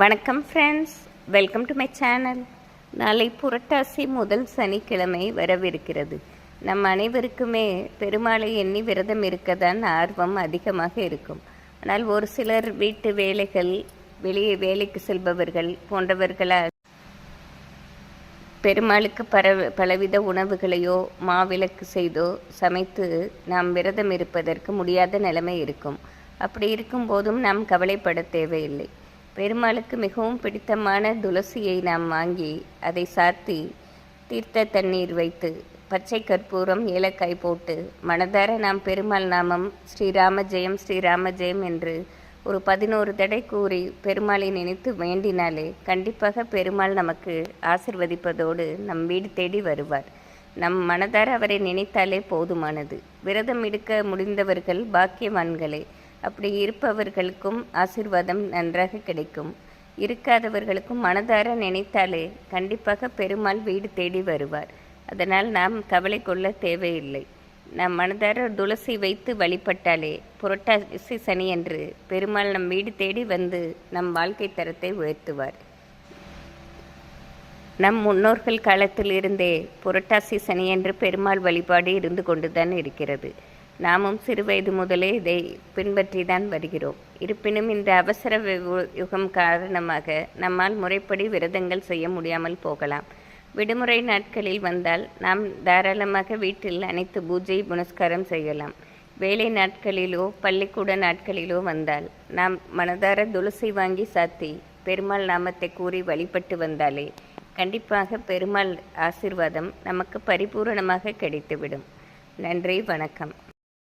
வணக்கம் friends welcome to my channel நாளை புரட்டாசி முதல் சனிக்கிழமை வரவிருக்கிறது. நம் அனைவருக்குமே பெருமாளை எண்ணி விரதம் இருக்கதான் ஆர்வம் அதிகமாக இருக்கும். ஆனால் ஒரு சிலர் வீட்டு வேலைகள் வெளியே வேலைக்கு செல்பவர்கள் போன்றவர்களால் பெருமாளுக்கு பர பலவித உணவுகளையோ மாவிளக்கு செய்தோ சமைத்து நாம் விரதம் இருப்பதற்கு முடியாத நிலைமை இருக்கும். அப்படி இருக்கும்போதும் நாம் கவலைப்பட தேவையில்லை. பெருமாளுக்கு மிகவும் பிடித்தமான துளசியை நாம் வாங்கி அதை சாத்தி தீர்த்த தண்ணீர் வைத்து பச்சை கற்பூரம் ஏலக்காய் போட்டு மனதார நாம் பெருமாள் நாமம் ஸ்ரீராம ஜெயம் ஸ்ரீராம ஜெயம் என்று ஒரு பதினோரு தடை கூறி பெருமாளை நினைத்து வேண்டினாலே கண்டிப்பாக பெருமாள் நமக்கு ஆசிர்வதிப்பதோடு நம் வீடு தேடி வருவார். நம் மனதார அவரை நினைத்தாலே போதுமானது. விரதம் எடுக்க முடிந்தவர்கள் பாக்கியவான்களே அப்படி இருப்பவர்களுக்கும் ஆசிர்வாதம் நன்றாக கிடைக்கும். இருக்காதவர்களுக்கும் மனதார நினைத்தாலே கண்டிப்பாக பெருமாள் வீடு தேடி வருவார். அதனால் நாம் கவலை கொள்ள தேவையில்லை. நாம் மனதார துளசி வைத்து வழிபட்டாலே புரட்டாசி சனி என்று பெருமாள் நம் வீடு தேடி வந்து நம் வாழ்க்கை தரத்தை உயர்த்துவார். நம் முன்னோர்கள் காலத்திலிருந்தே புரட்டாசி சனி என்று பெருமாள் வழிபாடு இருந்து கொண்டுதான் இருக்கிறது. நாமும் சிறுவயது முதலே இதை பின்பற்றி தான் வருகிறோம். இருப்பினும் இந்த அவசர யுகம் காரணமாக நம்மால் முறைப்படி விரதங்கள் செய்ய முடியாமல் போகலாம். விடுமுறை நாட்களில் வந்தால் நாம் தாராளமாக வீட்டில் அனைத்து பூஜை புனஸ்காரம் செய்யலாம். வேலை நாட்களிலோ பள்ளிக்கூட நாட்களிலோ வந்தால் நாம் மனதார துளசி வாங்கி சாத்தி பெருமாள் நாமத்தை கூறி வழிபட்டு வந்தாலே கண்டிப்பாக பெருமாள் ஆசிர்வாதம் நமக்கு பரிபூரணமாக கிடைத்துவிடும். நன்றி வணக்கம்.